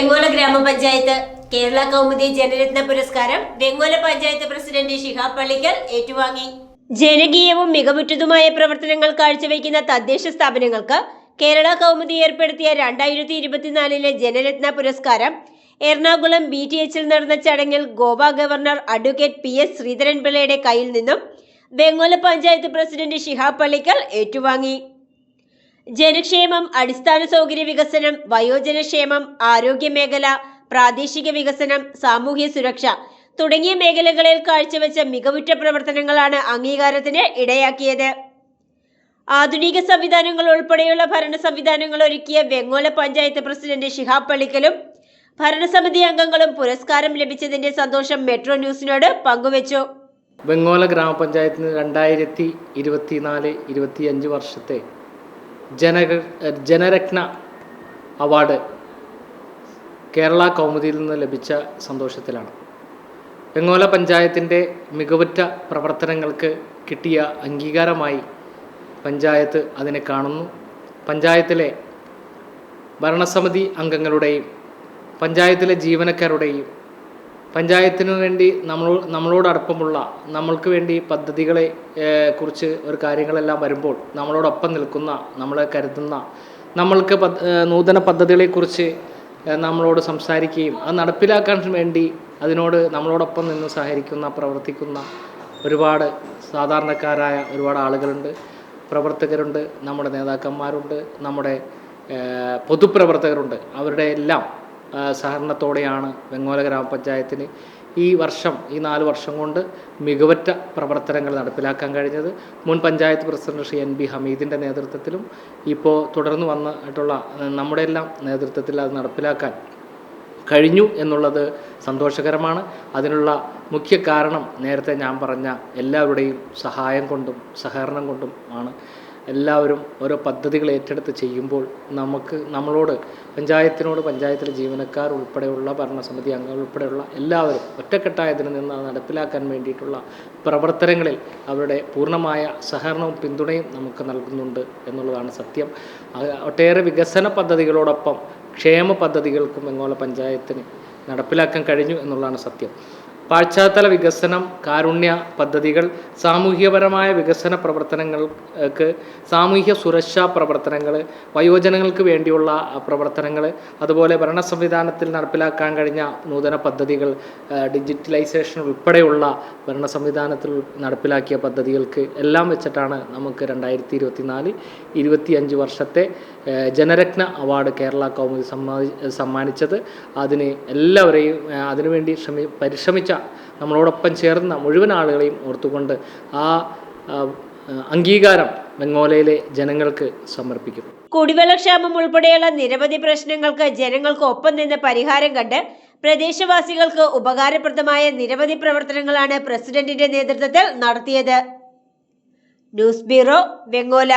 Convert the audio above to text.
വെങ്ങോല ഗ്രാമപഞ്ചായത്ത് കേരള കൗമുദി ജനരത്ന പുരസ്കാരം വെങ്ങോല പഞ്ചായത്ത് പ്രസിഡന്റ് ഷിഹാബ് പള്ളിക്കൽ ഏറ്റുവാങ്ങി. ജനകീയവും മികവുറ്റതുമായ പ്രവർത്തനങ്ങൾ കാഴ്ചവെക്കുന്ന തദ്ദേശ സ്ഥാപനങ്ങൾക്ക് കേരള കൗമുദി ഏർപ്പെടുത്തിയ രണ്ടായിരത്തി ഇരുപത്തിനാലിലെ ജനരത്ന പുരസ്കാരം എറണാകുളം ബി ടി എച്ചിൽ നടന്ന ചടങ്ങിൽ Goa governor advocate P S ശ്രീധരൻപിള്ളയുടെ കയ്യിൽ നിന്നും വെങ്ങോല പഞ്ചായത്ത് പ്രസിഡന്റ് ഷിഹാബ് പള്ളിക്കൽ ഏറ്റുവാങ്ങി. ജനക്ഷേമം അടിസ്ഥാന സൗകര്യ വികസനം വയോജനക്ഷേമം ആരോഗ്യ മേഖല പ്രാദേശിക വികസനം സാമൂഹ്യ സുരക്ഷ തുടങ്ങിയ മേഖലകളിൽ കാഴ്ചവെച്ച മികവുറ്റ പ്രവർത്തനങ്ങളാണ് അംഗീകാരത്തിന് ഇടയാക്കിയത്. ആധുനിക സംവിധാനങ്ങൾ ഉൾപ്പെടെയുള്ള ഭരണ സംവിധാനങ്ങൾ ഒരുക്കിയ വെങ്ങോല പഞ്ചായത്ത് പ്രസിഡന്റ് ഷിഹാബ് പള്ളിക്കലും ഭരണസമിതി അംഗങ്ങളും പുരസ്കാരം ലഭിച്ചതിന്റെ സന്തോഷം മെട്രോ ന്യൂസിനോട് പങ്കുവച്ചു. വെങ്ങോല ഗ്രാമപഞ്ചായത്തിന് രണ്ടായിരത്തി ഇരുപത്തിനാല് ഇരുപത്തിയഞ്ച് വർഷത്തെ ജനക ജനരത്ന അവാർഡ് കേരള കൗമുദിയിൽ നിന്ന് ലഭിച്ച സന്തോഷത്തിലാണ്. വെങ്ങോല പഞ്ചായത്തിന്റെ മികവുറ്റ പ്രവർത്തനങ്ങൾക്ക് കിട്ടിയ അംഗീകാരമായി പഞ്ചായത്ത് അതിനെ കാണുന്നു. പഞ്ചായത്തിലെ ഭരണസമിതി അംഗങ്ങളുടെയും പഞ്ചായത്തിലെ ജീവനക്കാരുടെയും പഞ്ചായത്തിനു വേണ്ടി നമ്മൾ നമ്മളോടടുപ്പമുള്ള നമ്മൾക്ക് വേണ്ടി പദ്ധതികളെ കുറിച്ച് ഒരു കാര്യങ്ങളെല്ലാം വരുമ്പോൾ നമ്മളോടൊപ്പം നിൽക്കുന്ന നമ്മളെ കരുതുന്ന നമ്മൾക്ക് നൂതന പദ്ധതികളെക്കുറിച്ച് നമ്മളോട് സംസാരിക്കുകയും അത് നടപ്പിലാക്കാൻ വേണ്ടി അതിനോട് നമ്മളോടൊപ്പം നിന്ന് സഹകരിക്കുന്ന പ്രവർത്തിക്കുന്ന ഒരുപാട് സാധാരണക്കാരായ ഒരുപാട് ആളുകളുണ്ട്. പ്രവർത്തകരുണ്ട് നമ്മുടെ നേതാക്കന്മാരുണ്ട് നമ്മുടെ പൊതുപ്രവർത്തകരുണ്ട്. അവരുടെ എല്ലാം സഹകരണത്തോടെയാണ് വെങ്ങോല ഗ്രാമപഞ്ചായത്തിന് ഈ വർഷം ഈ നാല് വർഷം കൊണ്ട് മികവറ്റ പ്രവർത്തനങ്ങൾ നടപ്പിലാക്കാൻ കഴിഞ്ഞത്. മുൻ panchayat president Shri N B ഹമീദിന്റെ നേതൃത്വത്തിലും ഇപ്പോൾ തുടർന്ന് വന്നിട്ടുള്ള നമ്മുടെ എല്ലാം നേതൃത്വത്തിൽ അത് നടപ്പിലാക്കാൻ കഴിഞ്ഞു എന്നുള്ളത് സന്തോഷകരമാണ്. അതിനുള്ള മുഖ്യ കാരണം നേരത്തെ ഞാൻ പറഞ്ഞ എല്ലാവരുടെയും സഹായം കൊണ്ടും സഹകരണം കൊണ്ടും ആണ്. എല്ലാവരും ഓരോ പദ്ധതികൾ ഏറ്റെടുത്ത് ചെയ്യുമ്പോൾ നമുക്ക് നമ്മളോട് പഞ്ചായത്തിനോട് പഞ്ചായത്തിലെ ജീവനക്കാർ ഉൾപ്പെടെയുള്ള ഭരണസമിതി അംഗങ്ങൾ ഉൾപ്പെടെയുള്ള എല്ലാവരും ഒറ്റക്കെട്ടായതിന് നിന്ന് നടപ്പിലാക്കാൻ വേണ്ടിയിട്ടുള്ള പ്രവർത്തനങ്ങളിൽ അവരുടെ പൂർണമായ സഹകരണവും പിന്തുണയും നമുക്ക് നൽകുന്നുണ്ട് എന്നുള്ളതാണ് സത്യം. ഒട്ടേറെ വികസന പദ്ധതികളോടൊപ്പം ക്ഷേമ പദ്ധതികൾക്കും വെങ്ങോല പഞ്ചായത്തിന് നടപ്പിലാക്കാൻ കഴിഞ്ഞു എന്നുള്ളതാണ് സത്യം. പാശ്ചാത്തല വികസനം കാരുണ്യ പദ്ധതികൾ സാമൂഹ്യപരമായ വികസന പ്രവർത്തനങ്ങൾക്ക് സാമൂഹ്യ സുരക്ഷാ പ്രവർത്തനങ്ങൾ വയോജനങ്ങൾക്ക് വേണ്ടിയുള്ള പ്രവർത്തനങ്ങൾ അതുപോലെ ഭരണ സംവിധാനത്തിൽ നടപ്പിലാക്കാൻ കഴിഞ്ഞ നൂതന പദ്ധതികൾ ഡിജിറ്റലൈസേഷൻ ഉൾപ്പെടെയുള്ള ഭരണ സംവിധാനത്തിൽ നടപ്പിലാക്കിയ പദ്ധതികൾക്ക് എല്ലാം വെച്ചിട്ടാണ് നമുക്ക് രണ്ടായിരത്തി ഇരുപത്തിനാല് ഇരുപത്തിയഞ്ച് വർഷത്തെ ജനരത്ന അവാർഡ് കേരള കൗമുദി സമ്മാനി സമ്മാനിച്ചത്. അതിന് എല്ലാവരെയും അതിനുവേണ്ടി ശ്രമി പരിശ്രമിച്ച നമ്മളോടൊപ്പം ചേർന്ന മുഴുവൻ ആളുകളെയും ഓർത്തുകൊണ്ട് ആ അംഗീകാരം ബംഗോലയിലെ ജനങ്ങൾക്ക് സമർപ്പിക്കും. കുടിവെള്ളക്ഷാമം ഉൾപ്പെടെയുള്ള നിരവധി പ്രശ്നങ്ങൾക്ക് ജനങ്ങൾക്ക് ഒപ്പം നിന്ന് പരിഹാരം കണ്ട് പ്രദേശവാസികൾക്ക് ഉപകാരപ്രദമായ നിരവധി പ്രവർത്തനങ്ങളാണ് പ്രസിഡന്റിന്റെ നേതൃത്വത്തിൽ നടത്തിയത്. News bureau Vengola.